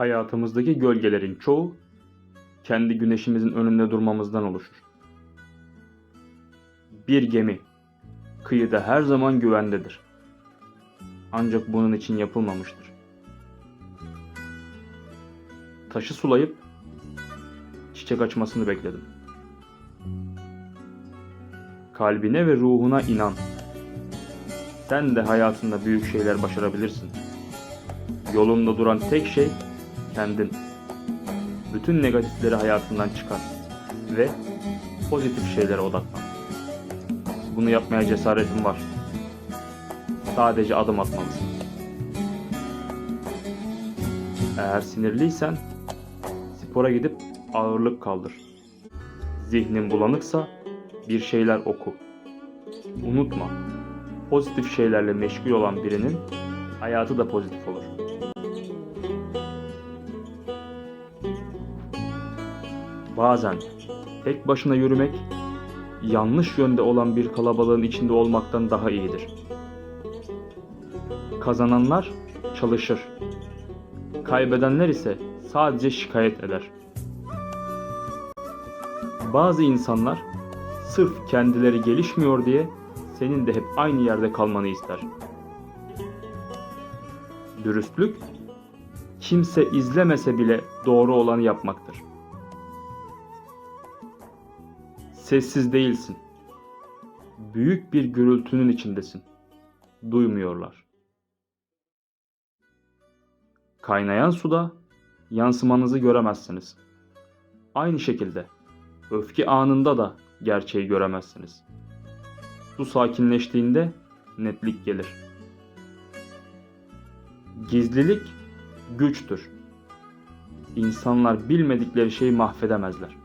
Hayatımızdaki gölgelerin çoğu kendi güneşimizin önünde durmamızdan oluşur. Bir gemi kıyıda her zaman güvendedir. Ancak bunun için yapılmamıştır. Taşı sulayıp çiçek açmasını bekledim. Kalbine ve ruhuna inan. Sen de hayatında büyük şeyler başarabilirsin. Yolunda duran tek şey kendin. Bütün negatifleri hayatından çıkar ve pozitif şeylere odaklan. Bunu yapmaya cesaretin var. Sadece adım atmalısın. Eğer sinirliysen spora gidip ağırlık kaldır. Zihnin bulanıksa bir şeyler oku. Unutma, pozitif şeylerle meşgul olan birinin hayatı da pozitif olur. Bazen tek başına yürümek yanlış yönde olan bir kalabalığın içinde olmaktan daha iyidir. Kazananlar çalışır. Kaybedenler ise sadece şikayet eder. Bazı insanlar sırf kendileri gelişmiyor diye senin de hep aynı yerde kalmanı ister. Dürüstlük kimse izlemese bile doğru olanı yapmaktır. Sessiz değilsin. Büyük bir gürültünün içindesin. Duymuyorlar. Kaynayan suda yansımanızı göremezsiniz. Aynı şekilde öfke anında da gerçeği göremezsiniz. Su sakinleştiğinde netlik gelir. Gizlilik güçtür. İnsanlar bilmedikleri şeyi mahvedemezler.